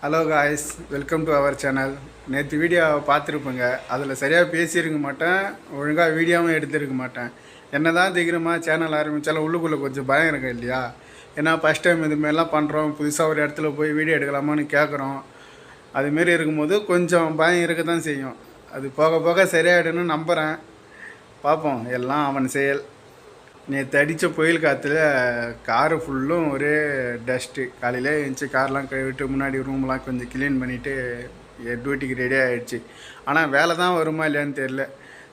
Hello guys welcome to our channel நேற்று video பார்த்துருப்பேங்க. அதில் சரியாக பேசியிருக்க மாட்டேன். ஒழுங்காக வீடியோவும் எடுத்திருக்க மாட்டேன். என்ன தான் திக்கிறமா சேனல் ஆரம்பித்தாலும் உள்ளுக்குள்ளே கொஞ்சம் பயம் இருக்கும் இல்லையா? ஏன்னா ஃபஸ்ட் டைம் இதுமாரிலாம் பண்ணுறோம் புதுசாக ஒரு இடத்துல போய் வீடியோ எடுக்கலாமான்னு கேட்குறோம் அதுமாரி இருக்கும்போது கொஞ்சம் பயம் இருக்க தான் செய்யும். அது போக போக சரியாயிடும்னு நம்புகிறேன் பார்ப்போம். எல்லாம் அவன் செயல். நேற்று அடித்த புயல் காற்றுல காரு ஃபுல்லும் ஒரே டஸ்ட்டு காலையில் எழுந்துச்சி கார்லாம் கழுவிட்டு முன்னாடி ரூம்லாம் கொஞ்சம் க்ளீன் பண்ணிவிட்டு டியூட்டிக்கு ரெடி ஆகிடுச்சு ஆனால் வேலை தான் வருமா இல்லையான்னு தெரில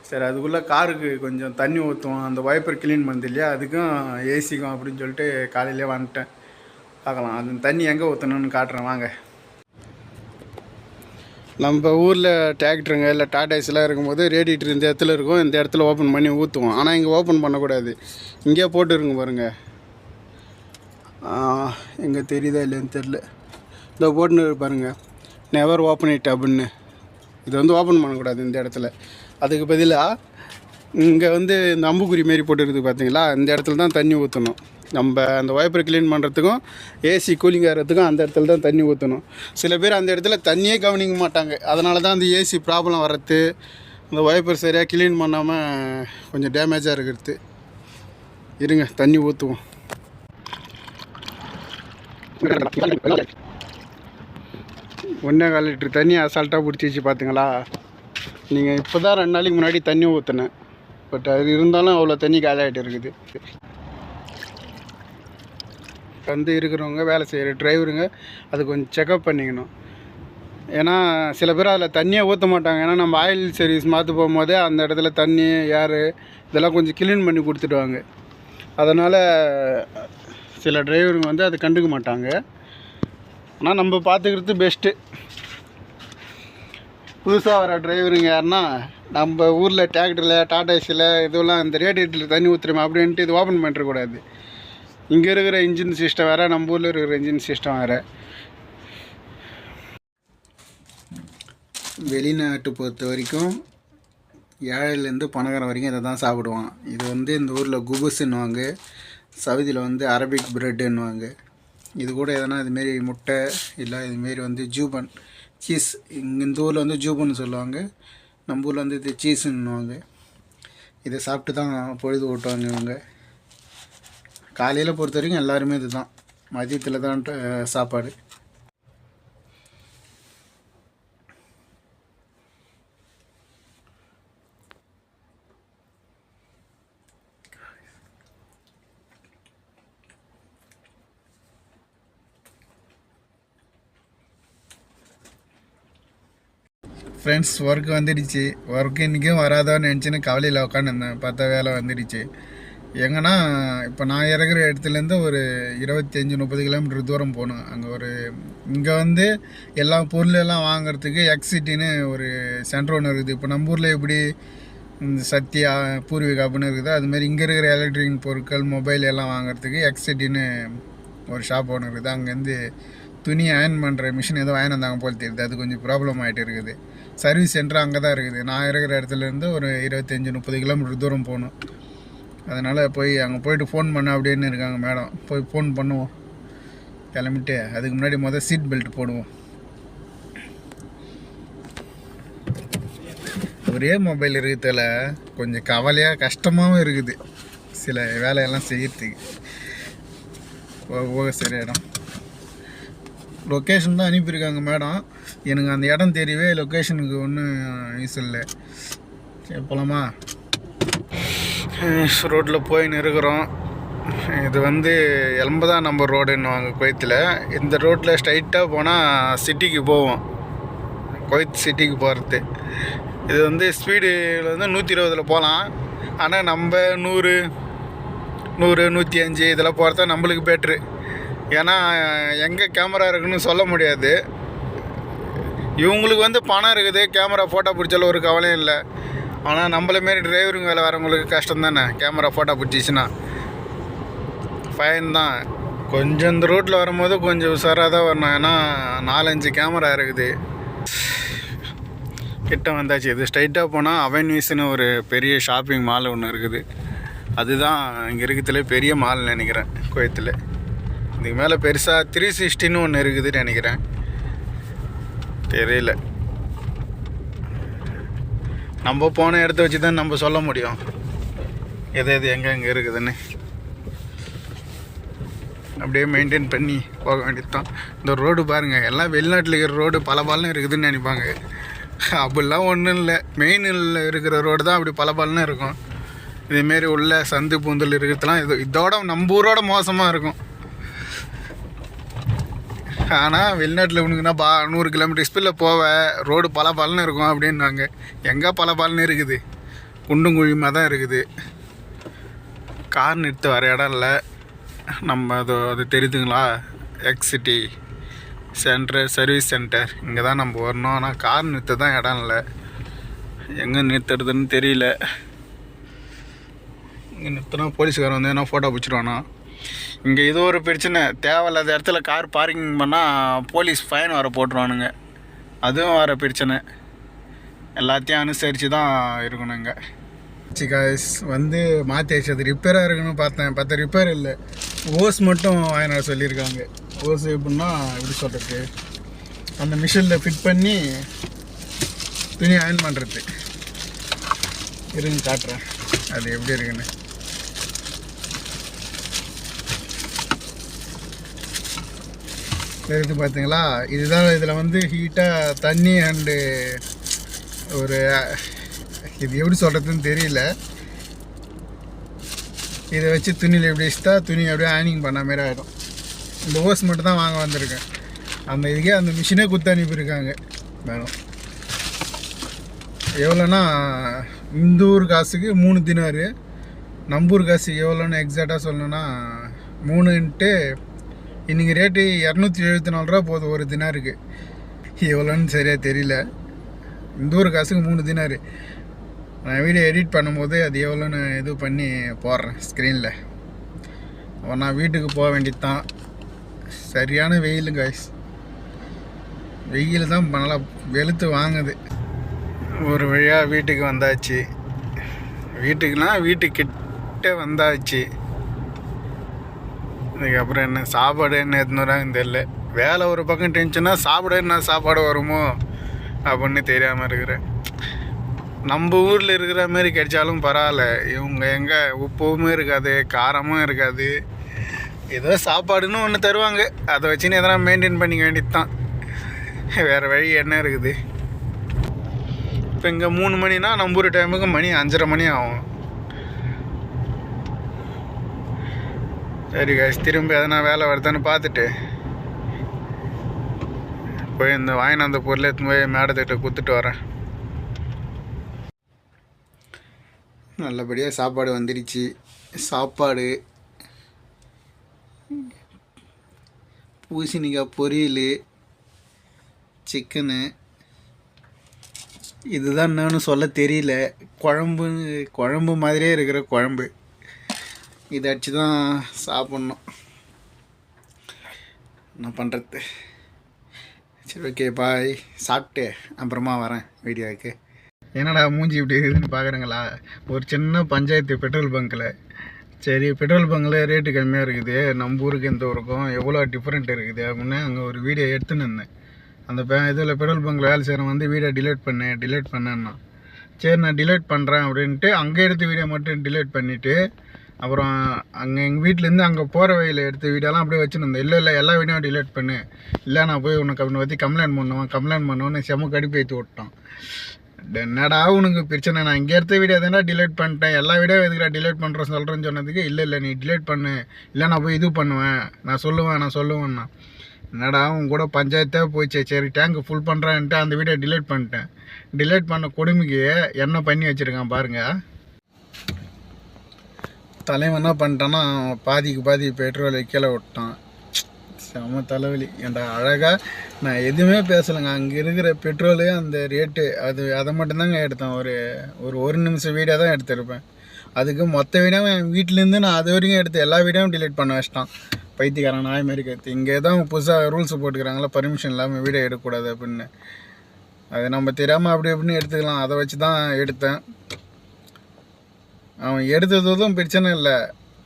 சரி அதுக்குள்ளே காருக்கு கொஞ்சம் தண்ணி ஊற்றுவோம் அந்த வைப்பர் க்ளீன் பண்ணது இல்லையா? அதுக்கும் ஏசிக்கும் அப்படின்னு சொல்லிட்டு காலையிலே வந்துட்டேன். பார்க்கலாம். அந்த தண்ணி எங்கே ஊற்றணும்னு காட்டுறேன். வாங்க. நம்ம ஊரில் டிராக்டருங்க இல்லை டாடாஸ்லாம் இருக்கும்போது ரேடியேட்டர் இந்த இடத்துல இருக்கும் இந்த இடத்துல ஓப்பன் பண்ணி ஊற்றுவோம் ஆனால் இங்கே ஓப்பன் பண்ணக்கூடாது. இங்கே போட்டுருங்க பாருங்கள் எங்கே தெரியுதா இல்லைன்னு தெரில இதோ போட்டுன்னு பாருங்கள் நெவர் ஓப்பன் இட் அப்படின்னு. இது வந்து ஓப்பன் பண்ணக்கூடாது இந்த இடத்துல. அதுக்கு பதிலாக இங்கே வந்து இந்த அம்புக்குறி மாரி போட்டுருக்குது பார்த்தீங்களா இந்த இடத்துல தான் தண்ணி ஊற்றணும் நம்ம அந்த வைப்பர் க்ளீன் பண்ணுறதுக்கும் ஏசி கூலிங் ஆகிறதுக்கும் அந்த இடத்துல தான் தண்ணி ஊற்றணும் சில பேர் அந்த இடத்துல தண்ணியே கவனிக்க மாட்டாங்க. அதனால தான் அந்த ஏசி ப்ராப்ளம் வர்றது அந்த வைப்பர் சரியாக க்ளீன் பண்ணாமல் கொஞ்சம் டேமேஜாக இருக்கிறது. இருங்க தண்ணி ஊற்றுவோம் ஒன்றே கால் லிட்டர் தண்ணி அசால்ட்டாக பிடிச்சிச்சு பார்த்தீங்களா நீங்கள் இப்போ தான் ரெண்டு நாளைக்கு முன்னாடி தண்ணி ஊற்றுனேன் பட் அது இருந்தாலும் அவ்வளோ தண்ணி காலியாகிட்டு இருக்குது. வந்து இருக்கிறவங்க வேலை செய்கிற டிரைவருங்க அது கொஞ்சம் செக்கப் பண்ணிக்கணும். ஏன்னா சில பேர் அதில் தண்ணியே ஊற்ற மாட்டாங்க. ஏன்னா நம்ம ஆயில் சர்வீஸ் மாற்ற போகும்போதே அந்த இடத்துல தண்ணி ஏர் இதெல்லாம் கொஞ்சம் க்ளீன் பண்ணி கொடுத்துடுவாங்க. அதனால் சில டிரைவருங்க வந்து அதை கண்டுக்க மாட்டாங்க. ஆனால் நம்ம பார்த்துக்கிறது பெஸ்ட்டு புதுசாக வர டிரைவருங்க யாருன்னா நம்ம ஊரில் டிராக்டரில் டாடாஸில் இதெல்லாம் இந்த ரேடியேட்டரில் தண்ணி ஊற்றுறோம் அப்படின்ட்டு இது ஓப்பன் பண்ணிடக்கூடாது. இங்கே இருக்கிற இன்ஜின் சிஸ்டம் வேறு நம்ம ஊரில் இருக்கிற இன்ஜின் சிஸ்டம் வேறு. வெளிநாட்டு பொறுத்த வரைக்கும் ஏழைலேருந்து பணக்காரன் வரைக்கும் இதை தான் சாப்பிடுவான். இது வந்து இந்த ஊரில் குபுஸ்ன்னுவாங்க சவுதியில் வந்து அரபிக் பிரெட்டுன்னுவாங்க இது கூட எதனா இதுமாரி முட்டை இல்லை இதுமாரி வந்து ஜூபன் சீஸ் இங்கே இந்த ஊரில் வந்து ஜூபன் சொல்லுவாங்க. நம்ம ஊரில் வந்து இது சீஸுன்னுவாங்க இதை சாப்பிட்டு தான் பொழுது ஓட்டுவாங்க இவங்க காலையில் பொறுத்த வரைக்கும் எல்லாருமே இதுதான். மதியத்தில் தான் சாப்பாடு. ஃப்ரெண்ட்ஸ் ஒர்க் வந்துடுச்சு. ஒர்க் இன்றைக்கும் வராதோன்னு நினச்சின்னு கவலையில் உட்காந்துருந்தேன் பார்த்தா வேலை வந்துடுச்சு. எங்கன்னா இப்போ நான் இறங்குற இடத்துலேருந்து ஒரு இருபத்தஞ்சி முப்பது கிலோமீட்டர் தூரம் போகணும். அங்கே ஒரு இங்கே வந்து எல்லா பொருள் எல்லாம் வாங்குறதுக்கு எக்ஸிட்டின்னு ஒரு சென்டர் ஒன்று இருக்குது. இப்போ நம்ம ஊரில் எப்படி இந்த சத்யா பூர்விகா அப்படின்னு இருக்குது அதுமாரி இங்கே இருக்கிற எலக்ட்ரிக் பொருட்கள் மொபைல் எல்லாம் வாங்குறதுக்கு எக்ஸிட்டின்னு ஒரு ஷாப் ஒன்று இருக்குது. அங்கேருந்து துணி அயன் பண்ணுற மிஷின் ஏதோ அயன் வந்தாங்க போல் தெரியுது. அது கொஞ்சம் ப்ராப்ளம் ஆகிட்டு இருக்குது. சர்வீஸ் சென்டர் அங்கே தான் இருக்குது. நான் இருக்கிற இடத்துலேருந்து ஒரு இருபத்தஞ்சி முப்பது கிலோமீட்டர் தூரம் போகணும். அதனால் போய் அங்கே போயிட்டு ஃபோன் பண்ண அப்படின்னு இருக்காங்க மேடம் போய் ஃபோன் பண்ணுவோம். கிளம்பிட்டு அதுக்கு முன்னாடி மொதல் சீட் பெல்ட் போடுவோம். ஒரே மொபைல் இருக்கிறதுல கொஞ்சம் கவலையாக கஷ்டமாகவும் இருக்குது. சில வேலையெல்லாம் செய்யறதுக்கு. போக சரி இடம் லொக்கேஷன் தான் அனுப்பியிருக்காங்க மேடம் எனக்கு அந்த இடம் தெரியவே லொக்கேஷனுக்கு ஒன்றும் யூஸ் இல்லை. சரி போலாமா? ரோட்டில் போயின்னு இருக்கிறோம் இது வந்து எண்பதாம் நம்பர் ரோடுன்னுவாங்க குவைத்தில். இந்த ரோட்டில் ஸ்ட்ரைட்டாக போனால் சிட்டிக்கு போவோம். குவைத் சிட்டிக்கு போகிறது இது வந்து ஸ்பீடில் வந்து நூற்றி இருபதில் போகலாம் ஆனால் நம்ம நூறு நூறு நூற்றி அஞ்சு இதெல்லாம் போகிறதா நம்மளுக்கு பெட்ரு ஏன்னா எங்கே கேமரா இருக்குன்னு சொல்ல முடியாது. இவங்களுக்கு வந்து பணம் இருக்குது. கேமரா ஃபோட்டோ பிடிச்சாலும் ஒரு கவலையும் இல்லை. ஆனால் நம்மள மாரி டிரைவருங்க வேலை வரவங்களுக்கு கஷ்டம் தானே கேமரா ஃபோட்டோ பிடிச்சிச்சின்னா. ஃபைன் தான். கொஞ்சம் இந்த ரோட்டில் வரும்போது கொஞ்சம் உஷாராக தான் வரணும். ஏன்னா நாலஞ்சு கேமரா இருக்குது. கிட்ட வந்தாச்சு. இது ஸ்ட்ரைட்டாக போனால் அவென்யூஸ்னு ஒரு பெரிய ஷாப்பிங் மால் ஒன்று இருக்குது. அதுதான் இங்கே இருக்கிறதுல பெரிய மால் நினைக்கிறேன் கோயத்தில். இதுக்கு மேலே பெருசாக த்ரீ சிக்ஸ்டின்னு ஒன்று இருக்குதுன்னு நினைக்கிறேன். தெரியல. நம்ம போன இடத்த வச்சு தான் நம்ம சொல்ல முடியும். எது எது எங்கெங்கே இருக்குதுன்னு. அப்படியே மெயின்டைன் பண்ணி போக வேண்டியது தான் இந்த ரோடு பாருங்கள் எல்லாம் வெளிநாட்டில் இருக்கிற ரோடு பல பாலும் இருக்குதுன்னு நினைப்பாங்க. அப்படிலாம் ஒன்றும் இல்லை. மெயினில் இருக்கிற ரோடு தான் அப்படி பல பலன்னு இருக்கும். இதேமாரி உள்ள சந்து பூந்தல் இருக்கிறதுலாம் இது இதோட நம்ம ஊரோட மோசமாக இருக்கும். ஆனால் வெளிநாட்டில் உனக்குன்னா பா நூறு கிலோமீட்டர் ஸ்பீடில் போவேன் ரோடு பல பலன்னு இருக்கும் அப்படின்னாங்க எங்கே பல பலன்னு இருக்குது? குண்டும் குழியுமாக தான் இருக்குது. கார் நிறுத்த வர இடம் இல்லை. நம்ம அது அது தெரியுதுங்களா? எக்ஸிட்டி சென்டர் சர்வீஸ் சென்டர் இங்கே தான் நம்ம வரணும். ஆனால் கார் நிறுத்த தான் இடம் இல்லை. எங்கே நிறுத்துறதுன்னு தெரியல. இங்கே நிறுத்தினா போலீஸ்காரன் வந்து என்ன ஃபோட்டோ பிடிச்சிருவானா? இங்கே இது ஒரு பிரச்சனை. தேவையில்லாத இடத்துல கார் பார்க்கிங் பண்ணால் போலீஸ் ஃபைன் வர போட்டுருவானுங்க. அதுவும் வர பிரச்சனை. எல்லாத்தையும் அனுசரித்து தான் இருக்கணும் இங்கே. சிகாஸ் வந்து மாற்றி அது ரிப்பேராக இருக்குன்னு பார்த்தேன். பார்த்தா ரிப்பேர் இல்லை. ஓஸ் மட்டும் வாங்கினா சொல்லியிருக்காங்க. ஓஸ் எப்படின்னா எப்படி சொல்கிறது அந்த மிஷினில் ஃபிட் பண்ணி துணி அயன் பண்ணுறது இருங்க காட்டுறேன். அது எப்படி இருக்குன்னு. இருக்குது பார்த்தீங்களா? இதுதான் இதில் வந்து ஹீட்டாக தண்ணி அண்டு ஒரு இது எப்படி சொல்கிறதுன்னு தெரியல. இதை வச்சு துணியில் எப்படி வச்சுட்டா துணி அப்படியே ஆனிங் பண்ண மாதிரி ஆகிடும் இந்த ஓஸ் மட்டும் தான் வாங்க வந்திருக்கேன். அந்த இதுக்கே அந்த மிஷினே குத்து அனுப்பியிருக்காங்க மேடம் எவ்வளோன்னா இந்த ஊர் காசுக்கு மூணு தினாரு. நம்பூர் காசு எவ்வளோன்னு எக்ஸாக்டாக சொல்லணும்னா மூணுன்ட்டு இன்றைக்கி ரேட்டு இரநூத்தி எழுபத்தி நாலு ரூபா போகுது ஒரு தினாருக்கு. எவ்வளோன்னு சரியாக தெரியல. இந்த ஒரு காசுக்கு மூணு தினாரு. நான் வீடியோ எடிட் பண்ணும்போது அது எவ்வளோன்னு இது பண்ணி போடுறேன் ஸ்க்ரீனில் அப்போ நான் வீட்டுக்கு போக வேண்டியது தான் சரியான வெயில் காய்ஸ் வெயில் தான் நல்லா வெளுத்து வாங்குது. ஒரு வழியாக வீட்டுக்கு வந்தாச்சு. வீட்டுக்குனா வீட்டுக்கிட்ட வந்தாச்சு. இதுக்கப்புறம் என்ன? சாப்பாடு என்ன எடுத்துன்னு தெரியல வேலை ஒரு பக்கம் டென்ஷனாக சாப்பிட என்ன சாப்பாடு வருமோ அப்படின்னு தெரியாமல் இருக்கிறேன். நம்ம ஊரில் இருக்கிற மாதிரி கிடைச்சாலும் பரவாயில்ல. இவங்க எங்கே? உப்புமே இருக்காது காரமும் இருக்காது. ஏதோ சாப்பாடுன்னு ஒன்று தருவாங்க. அதை வச்சுன்னு எதனா மெயின்டைன் பண்ணிக்க வேண்டியது தான் வேறு வழி என்ன இருக்குது? இப்போ இங்கே மூணு மணினா நம்ம ஊர் டைமுக்கு மணி அஞ்சரை மணி ஆகும். சரி காய்ஸ் திரும்ப எதனா வேலை வருதான்னு பார்த்துட்டு போய் இந்த வாங்கின அந்த பொருளை எடுத்துன்னு போய் மேடத்திட்ட கொடுத்துட்டு வரேன். நல்லபடியாக சாப்பாடு வந்துடுச்சு சாப்பாடு பூசணிக்காய் பொரியல் சிக்கனு இதுதான் என்னன்னு சொல்ல தெரியல. குழம்பு குழம்பு மாதிரியே இருக்கிற குழம்பு. இதை தான் சாப்பிட்ணும். என்ன பண்ணுறது சரி ஓகே பாய் சாப்பிட்டு அப்புறமா வரேன் வீடியோவுக்கு. என்னடா மூஞ்சி இப்படி இருக்குதுன்னு பார்க்குறீங்களா ஒரு சின்ன பஞ்சாயத்து பெட்ரோல் பங்க்கில் சரி பெட்ரோல் பங்கில் ரேட்டு கம்மியாக இருக்குது. நம்ம ஊருக்கு எந்த ஊருக்கும் எவ்வளோ டிஃப்ரெண்ட் இருக்குது அப்படின்னு அங்கே ஒரு வீடியோ எடுத்துன்னு இருந்தேன். அந்த பே இதில் பெட்ரோல் பங்கில் வேலை செய்கிறவன் வந்து வீடியோ டிலேட் பண்ணேன் டிலேட் பண்ணேன்னா சரி நான் டிலேட் பண்ணுறேன் அப்படின்ட்டு அங்கே எடுத்த வீடியோ மட்டும் டிலேட் பண்ணிவிட்டு அப்புறம் அங்கே எங்கள் வீட்டிலேருந்து அங்கே போகிற வழியில் எடுத்த வீடியோலாம் அப்படியே வச்சுருந்தேன். இல்லை இல்லை எல்லா வீடியோவும் டிலேட் பண்ணு. இல்லை நான் போய் உனக்கு அவனை பற்றி கம்ப்ளைண்ட் பண்ணுவேன். கம்ப்ளைண்ட் பண்ணுவேன்னு செம்ம கடுப்பு ஏற்றி விட்டான். என்னடா உனக்கு பிரச்சனை? நான் இங்கே எடுத்த வீடியோ தானே டிலேட் பண்ணிட்டேன். எல்லா வீடியோ எதுக்குடா டிலேட் பண்ணுறேன் சொல்கிறேன்னு சொன்னதுக்கு இல்லை இல்லை நீ டிலேட் பண்ணு. இல்லை நான் போய் இது பண்ணுவேன். நான் சொல்லுவேன் நான் சொல்லுவேன்னா. என்னடா உன் கூட பஞ்சாயத்தே போச்சு. சரி டேங்க் ஃபுல் பண்ணுறான்ட்டு அந்த வீடியோ டிலேட் பண்ணிட்டேன். டிலேட் பண்ண கொடுமைக்கு என்ன பண்ணி வச்சுருக்கான் பாருங்கள் தலைவன் என்ன பண்ணிட்டான்னா பாதிக்கு பாதி பெட்ரோலை கீழே விட்டான். செம தலைவலி. ஏன்டா அழகாக நான் எதுவுமே பேசலைங்க. அங்கே இருக்கிற பெட்ரோலு அந்த ரேட்டு அது அதை மட்டும்தாங்க எடுத்தேன். ஒரு ஒரு ஒரு நிமிஷம் வீடியோ தான் எடுத்திருப்பேன். அதுக்கு மொத்த வீடியோவும் என் வீட்டிலேருந்து நான் அது வரைக்கும் எடுத்து எல்லா வீடியோவும் டிலீட் பண்ண வச்சிட்டான். பைத்தியக்காரன் நாய் மாதிரி கற்று இங்கே தான் புதுசாக ரூல்ஸ் போட்டுக்கிறாங்களா பர்மிஷன் இல்லாமல் வீடியோ எடுக்கக்கூடாது அப்படின்னு. அது நம்ம தெரியாமல் அப்படி இப்படின்னு எடுத்துக்கலாம். அதை வச்சு தான் எடுத்தேன். அவன் எடுத்ததும் பிரச்சனை இல்லை.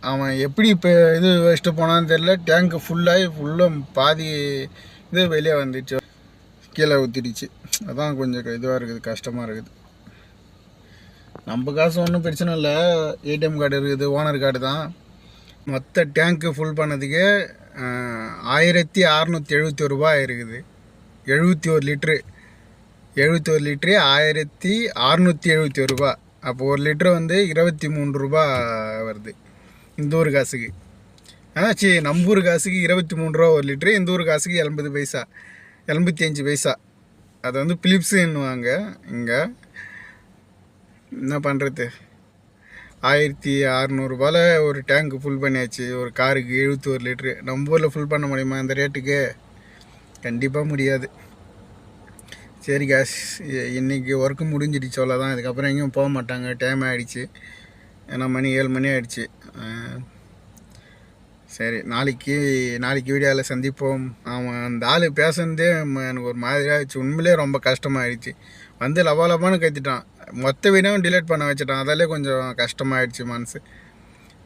அவன் எப்படி இப்போ இது வச்சுட்டு போனான்னு தெரில டேங்க்கு ஃபுல்லாகி ஃபுல்லாக பாதி இது வெளியே வந்துச்சு. கீழே ஊற்றிடுச்சு அதான் கொஞ்சம் இதுவாக இருக்குது கஷ்டமாக இருக்குது. நம்ம காசு ஒன்றும் பிரச்சனை இல்லை. ஏடிஎம் கார்டு இருக்குது ஓனர் கார்டு தான். மொத்த டேங்க்கு ஃபுல் பண்ணதுக்கு ஆயிரத்தி அறநூற்றி எழுபத்தி ஒரு ரூபாய் இருக்குது. எழுபத்தி ஒரு லிட்ரு எழுபத்தி ஒரு லிட்ரு ஆயிரத்தி அறநூற்றி எழுபத்தி ஒரு ரூபா அப்போ ஒரு லிட்ரு வந்து இருபத்தி மூணு ரூபா வருது. இந்த ஊர் காசுக்கு. ஆ சரி நம்ம ஊர் காசுக்கு இருபத்தி மூணு ரூபா ஒரு லிட்ரு இந்த ஊர் காசுக்கு எண்பது பைசா எண்பத்தி அஞ்சு பைசா. அது வந்து பிலிப்ஸுன்னுவாங்க இங்கே. என்ன பண்ணுறது ஆயிரத்தி அறநூறுபாவில் ஒரு டேங்கு ஃபுல் பண்ணியாச்சு ஒரு காருக்கு எழுபத்தி ஒரு லிட்ரு நம்ம ஊரில் ஃபுல் பண்ண முடியுமா அந்த ரேட்டுக்கு கண்டிப்பாக முடியாது. சரி கேஸ் இன்றைக்கி ஒர்க்கு முடிஞ்சிடுச்சு அவ்வளோதான் இதுக்கப்புறம் எங்கேயும் போக மாட்டாங்க. டைம் ஆகிடுச்சு ஏன்னா மணி ஏழு மணி ஆகிடுச்சு சரி நாளைக்கு நாளைக்கு வீடியோவில் சந்திப்போம். அவன் அந்த ஆள் பேசுனதே எனக்கு ஒரு மாதிரியாயிடுச்சு உண்மையிலே ரொம்ப கஷ்டமாயிடுச்சு. வந்து லவா லவான்னு கத்திட்டான். மொத்த வீடியோவும் டிலேட் பண்ண வச்சுட்டான். அதாலே கொஞ்சம் கஷ்டமாயிடுச்சு மனசு.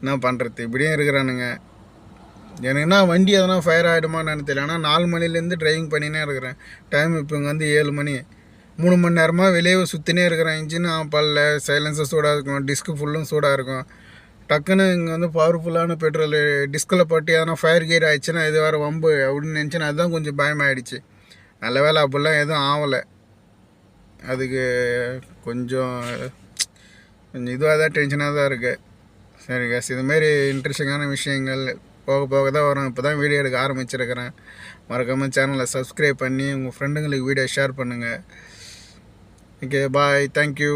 என்ன பண்ணுறது இப்படியும் இருக்கிறானுங்க. எனக்கு என்ன வண்டி எதனா ஃபயர் ஆகிடுமான்னு தெரியல. ஆனால் நாலு மணிலேருந்து டிரைவிங் பண்ணினே இருக்கிறேன். டைம் இப்போ இங்கே வந்து ஏழு மணி. மூணு மணி நேரமாக வெளியே சுற்றினே இருக்கிறேன். இன்ஜின் பல்ல சைலன்சர் சூடாக இருக்கும். டிஸ்க்கு ஃபுல்லும் சூடாக இருக்கும். டக்குன்னு இங்கே வந்து பவர்ஃபுல்லான பெட்ரோல் டிஸ்கில் போட்டு எதனா ஃபயர் கியர் ஆயிடுச்சுன்னா இது வேறு வம்பு அப்படின்னு நினச்சின்னா அதுதான் கொஞ்சம் பயமாயிடுச்சு. நல்ல வேலை அப்படிலாம் எதுவும் ஆகலை அதுக்கு கொஞ்சம் கொஞ்சம் இதுவாக தான் டென்ஷனாக தான் இருக்குது சரி கேஸ் இதுமாரி இன்ட்ரெஸ்டிங்கான விஷயங்கள் போக போக தான் வரும். இப்போ தான் வீடியோ எடுக்க ஆரம்பிச்சிருக்கிறேன். மறக்காமல் சேனலை சப்ஸ்கிரைப் பண்ணி உங்கள் ஃப்ரெண்டுங்களுக்கு வீடியோ ஷேர் பண்ணுங்கள் ஓகே பாய் தேங்க்யூ